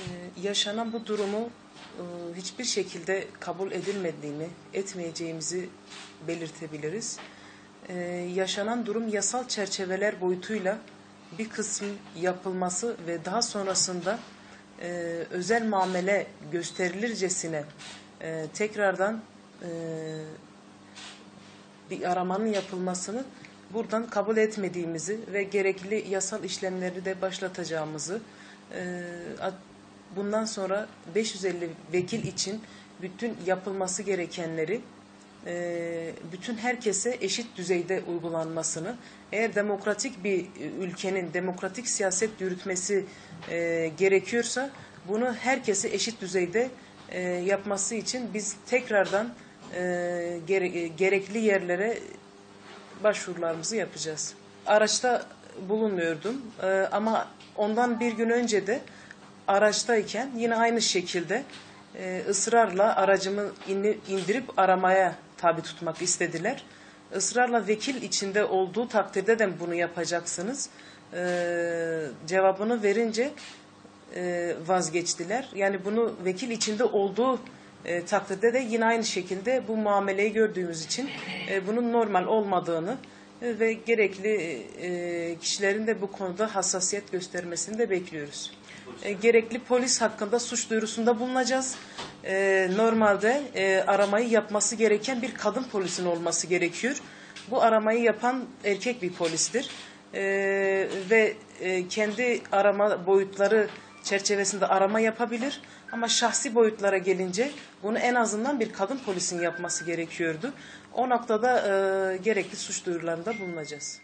Ee, yaşanan bu durumu e, hiçbir şekilde kabul edilmediğini, etmeyeceğimizi belirtebiliriz. Ee, yaşanan durum yasal çerçeveler boyutuyla bir kısım yapılması ve daha sonrasında e, özel muamele gösterilircesine e, tekrardan bir aramanın yapılmasını buradan kabul etmediğimizi ve gerekli yasal işlemleri de başlatacağımızı at- bundan sonra 550 vekil için bütün yapılması gerekenleri e, bütün herkese eşit düzeyde uygulanmasını eğer demokratik bir ülkenin demokratik siyaset yürütmesi e, gerekiyorsa bunu herkese eşit düzeyde e, yapması için biz tekrardan e, gere- gerekli yerlere başvurularımızı yapacağız. Araçta bulunmuyordum Ee, ama ondan bir gün önce de araçtayken yine aynı şekilde e, ısrarla aracımı indirip aramaya tabi tutmak istediler. Israrla vekil içinde olduğu takdirde de bunu yapacaksınız. Ee, cevabını verince e, vazgeçtiler. Yani bunu vekil içinde olduğu e, takdirde de yine aynı şekilde bu muameleyi gördüğümüz için e, bunun normal olmadığını e, ve gerekli e, kişilerin de bu konuda hassasiyet göstermesini de bekliyoruz. E, gerekli polis hakkında suç duyurusunda bulunacağız. E, normalde e, aramayı yapması gereken bir kadın polisin olması gerekiyor. Bu aramayı yapan erkek bir polistir. E, ve e, kendi arama boyutları çerçevesinde arama yapabilir. Ama şahsi boyutlara gelince bunu en azından bir kadın polisin yapması gerekiyordu. O noktada e, gerekli suç duyurularında bulunacağız.